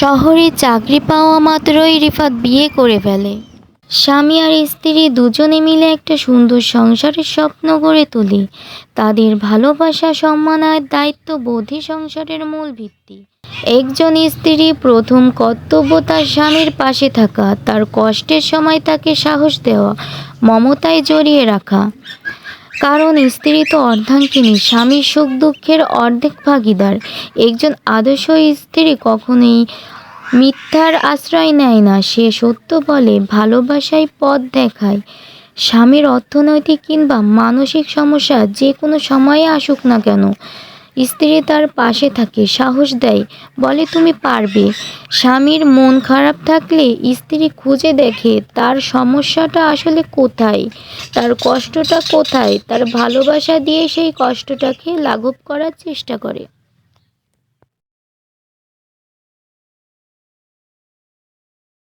শহরে চাকরি পাওয়া মাত্রই রিফাত বিয়ে করে ফেলে। স্বামী আর স্ত্রী দুজনে মিলে একটা সুন্দর সংসারের স্বপ্ন গড়ে তোলে। তাদের ভালোবাসা, সম্মান আর দায়িত্ববোধই সংসারের মূল ভিত্তি। একজন স্ত্রী প্রথম কর্তব্য তার স্বামীর পাশে থাকা, তার কষ্টের সময় তাকে সাহস দেওয়া, মমতায় জড়িয়ে রাখা। কারণ স্ত্রী তো অর্ধাঙ্গিনী স্বামীর সুখ দুঃখের অর্ধেক ভাগিদার। একজন আদর্শ স্ত্রী কখনোই মিথ্যার আশ্রয় নেয় না। সে সত্য বলে, ভালোবাসায় পথ দেখায়। স্বামীর অর্থনৈতিক কিংবা মানসিক সমস্যা যে কোনো সময়ে আসুক না কেন স্ত্রী তার পাশে থাকে, সাহস দেয়, বলে, তুমি পারবে। স্বামীর মন খারাপ থাকলে স্ত্রী খুঁজে দেখে, তার সমস্যাটা আসলে কোথায়? তার কষ্টটা কোথায়? তার ভালোবাসা দিয়ে সেই কষ্টটাকে লাঘব করার চেষ্টা করে।